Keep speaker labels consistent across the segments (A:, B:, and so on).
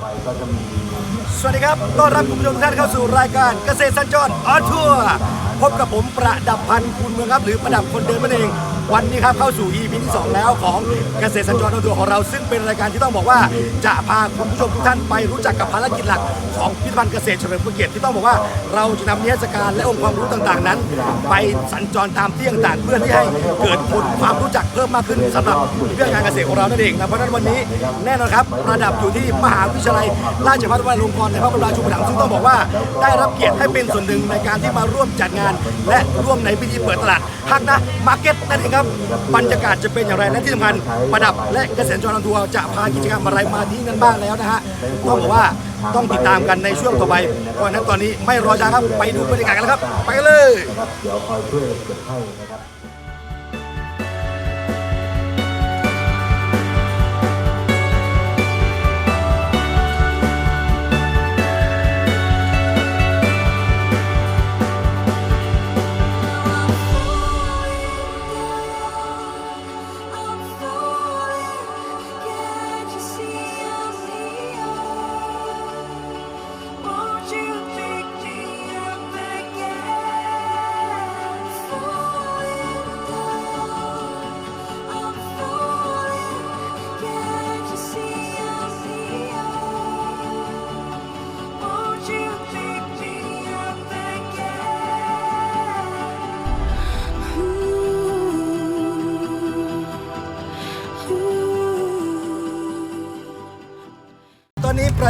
A: ไปก็จะมี
B: สวัสดีครับ ต้อนรับคุณผู้ชมทุกท่านเข้าสู่รายการเกษตรสัญจรออทัวร์พบกับผมประดับพันคุณเมืองครับ หรือประดับคนเดินนั่นเอง วันนี้ครับเข้าสู่ EP ที่ 2 แล้วของเกษตรสัญจรออนทัวร์ของเราซึ่งเป็นรายการที่ต้องบอกว่าจะพาคุณผู้ชมทุกท่านไปรู้จักกับภารกิจหลักของพิพิธภัณฑ์เกษตรเฉลิมพระเกียรติที่ต้องบอกว่าเราจะนำนิทรรศการและองค์ความรู้ต่างๆ นั้น ไปสัญจรตามที่ต่างๆเพื่อที่ให้เกิดผลความรู้จักเพิ่มมากขึ้นสำหรับเรื่องการเกษตรของเรานั่นเองนะเพราะฉะนั้นวันนี้แน่นอนครับระดับอยู่ที่มหาวิทยาลัยราชภัฏวราลงกรณ์ในพระบรมราชูปถัมภ์ซึ่งต้องบอกว่าได้รับเกียรติให้เป็นส่วนหนึ่งในการที่มาร่วมจัดงาน และร่วมในพิธีเปิดตลาดฮักนะมาร์เก็ตนั่นเองครับบรรยากาศจะเป็นอย่างไรและที่สำคัญประดับและเกษตรจรทัวร์จะพากิจกรรมอะไรมาที่นั่นบ้างแล้วนะฮะต้องบอกว่าต้องติดตามกันในช่วงต่อไปเพราะนั้นตอนนี้ไม่รอช้าครับไปดูบรรยากาศกันแล้วครับ ไปกันเลย
C: เดี๋ยวคอยช่วยเก็บให้นะครับ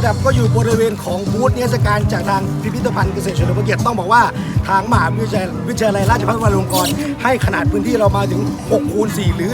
B: ประดับก็อยู่บริเวณของบูธนิทรรศการจากทางพิพิธภัณฑ์เกษตรเฉลิมพระเกียรติต้องบอกว่าทางมหาวิทยาลัยวิทยาลัยราชภัฏวรลงกรณ์ให้ขนาดพื้นที่เรามาถึง6คูณ4หรือ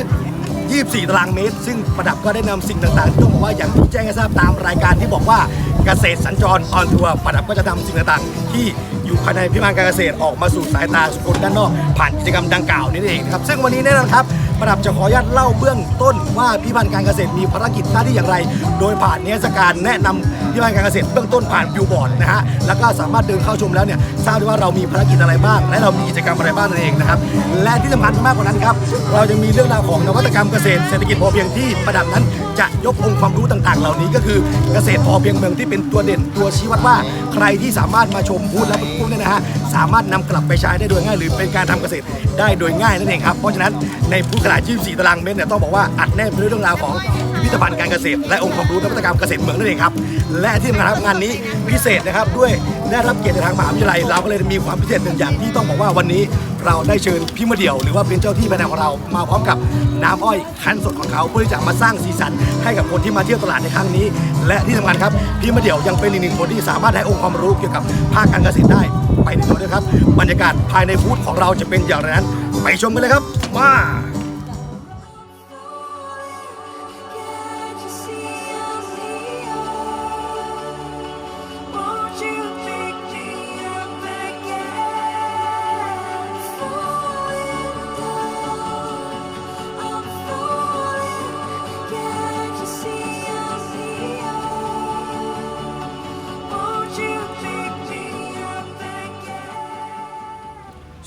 B: 24 ตารางเมตร ซึ่งประดับก็ได้นำสิ่งต่างๆที่ต้องบอกว่าอย่างที่แจ้งให้ทราบตามรายการที่บอกว่าเกษตรสัญจรออนทัวร์ประดับก็จะนำสิ่งต่างๆ ที่อยู่ภายในพิพิธภัณฑ์การเกษตรออกมาสู่สายตาสุคนด้านนอก ผ่านกิจกรรมดังกล่าวนี้เองนะครับซึ่งวันนี้แน่นอนครับ ประดับจะขออนุญาตเล่าเบื้องต้นว่าพิพิธภัณฑ์การเกษตรมีภารกิจหน้าที่อย่างไร โดยผ่านนิทรรศการแนะนำพิพิธภัณฑ์การเกษตรเบื้องต้นผ่านบิวบอร์ดนะฮะแล้วก็สามารถเดินเข้าชมแล้วเนี่ยทราบได้ว่าเรามีภารกิจอะไรบ้าง และเรามีกิจกรรมอะไรบ้างนั่นเองนะครับและที่สำคัญมากกว่านั้นครับเราจะมีเรื่องราวของนวัตกรรมเกษตรเศรษฐกิจพอเพียงที่ประดับนั้นจะยกองค์ความรู้ต่างๆ เหล่านี้ก็คือเกษตรพอเพียงเมืองที่เป็นตัวเด่นตัวชี้วัดว่า ใครที่สามารถมาชมบูธและพวกนี้นะฮะ สามารถนำกลับไปใช้ได้โดยง่าย หรือเป็นการทำเกษตรได้โดยง่ายนั่นเองครับเพราะฉะนั้นในผู้ขนาด 24 ตารางเมตรเนี่ยต้องบอกว่าอัดแน่นไปด้วยเรื่องราวของ พิพิธภัณฑ์การเกษตร และองค์ความรู้นวัตกรรมเกษตรเมืองนั่นเองครับ และที่สำคัญครับงานนี้พิเศษนะครับด้วยได้รับเกียรติจากทางมหาวิทยาลัยเราก็เลยมีความพิเศษหนึ่งอย่างที่ต้องบอกว่าวันนี้เราได้เชิญพี่มาเดี่ยว หรือว่าเป็นเจ้าที่แผนของเรามาพร้อมกับน้ำอ้อยคั้นสดของเขาเพื่อที่จะมาสร้างสีสันให้กับคนที่มาเที่ยวตลาดในครั้งนี้ และที่สำคัญครับพี่มาเดี่ยวยังเป็นอีกหนึ่งคนที่สามารถให้องค์ความรู้เกี่ยวกับภาคการเกษตรได้ไปในตัวด้วยครับบรรยากาศภายในบูธของเราจะเป็นอย่างไรนั้น ไปชมกันเลยครับมา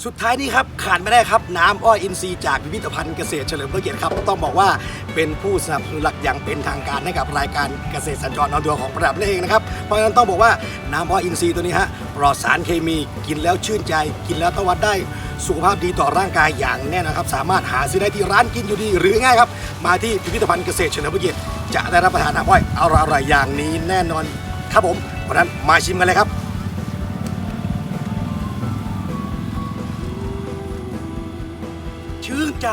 B: สุดท้ายนี้ครับขาดไม่ได้ครับ น้ำอ้อยอินทรีย์จากพิพิธภัณฑ์เกษตรเฉลิมพระเกียรติครับ ต้องบอกว่าเป็นผู้สนับสนุนหลักอย่างเป็นทางการให้กับรายการเกษตรสัญจรนอนตัวของประดับนั่นเองนะครับเพราะฉะนั้นต้องบอกว่าน้ำอ้อยอินทรีย์ตัวนี้ฮะปลอดสารเคมีกินแล้วชื่นใจ กินแล้วตวัดได้สุขภาพดีต่อร่างกายอย่างแน่นอนครับ สามารถหาซื้อได้ที่ร้านกินอยู่ดีหรือง่ายครับ มาที่พิพิธภัณฑ์เกษตรเฉลิมพระเกียรติจะได้รับประทานน้ำอ้อยอร่อยๆอย่างนี้แน่นอนครับผมเพราะฉะนั้นมาชิมกันเลยครับ ใจ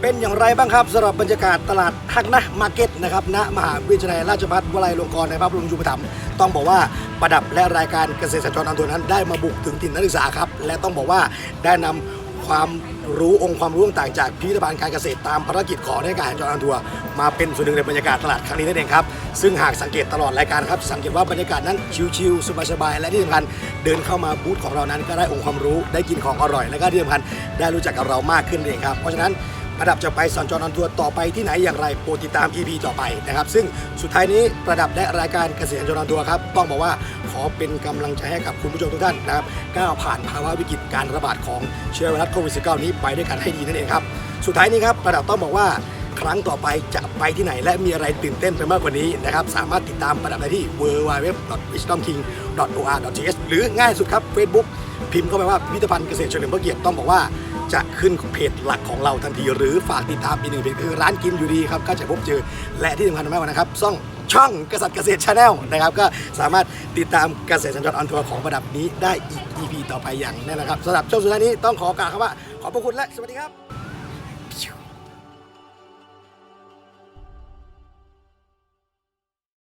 B: เป็นอย่างไรบ้างครับสำหรับบรรยากาศตลาดฮักนะมาร์เก็ตนะครับณมหาวิทยาลัยราชภัฏวลัยลงกรณ์ในพระบรมชูปถัมต้องบอกว่าประดับและรายการเกษตรสัญจรอันตัวนั้น ได้มาบุกถึงถิ่นนักศึกษาครับ และต้องบอกว่าได้นำ ความรู้องค์ความรู้ต่างจากพิพิธภัณฑ์การเกษตรตามภารกิจของในการสัญจรอันทัวร์มาเป็นส่วนหนึ่งในบรรยากาศตลาดครั้งนี้นั่นเองครับ ซึ่งหากสังเกตตลอดรายการครับ สังเกตว่าบรรยากาศนั้นชิลๆสบายๆและที่สำคัญเดินเข้ามาบูธของเรานั้น ก็ได้องค์ความรู้ได้กินของอร่อย และก็ที่สำคัญได้รู้จักกับเรามากขึ้นเองครับเพราะฉะนั้นประดับจะไปสัญจรออนทัวร์ต่อไปที่ไหนอย่างไรโปรดติดตาม EP ต่อไปนะครับ ซึ่งสุดท้ายนี้ประดับและรายการเกษตรสัญจรออนทัวร์ครับต้องบอกว่า อเป็นกำลังใจให้กับคุณผู้ชมทุกท่านนะครับก้าวผ่านภาวะวิกฤตการระบาดของเชื้อไวรัสโควิด -19 นี้ไปด้วยกันให้ดีนั่นเองครับ สุดท้ายนี้ครับประดับต้องบอกว่าครั้งต่อไปจะไปที่ไหนและมีอะไรตื่นเต้นไปมากกว่านี้นะครับ สามารถติดตามประดับได้ที่ www.wisdomking.or.th หรือง่ายสุดครับ Facebook พิมพ์เข้าไปว่าพิพิธภัณฑ์เกษตรเฉลิมพระเกียรติต้องบอกว่าจะขึ้นเพจหลักของเราทันที หรือฝากติดตามอีกหนึ่งเพจคือร้านกินอยู่ดีครับก็จะพบเจอและที่สำคัญมากกว่านะครับช่อง ช่องกษัตริย์เกษตรชาแนลนะครับ ก็สามารถติดตามเกษตรสัญจรออนทัวร์ของประดับนี้ได้อีก EP ต่อไปอย่างแน่นะครับสำหรับช่วงสุดท้ายนี้ต้องขอกล่าวคำว่าขอบพระคุณและสวัสดีครับ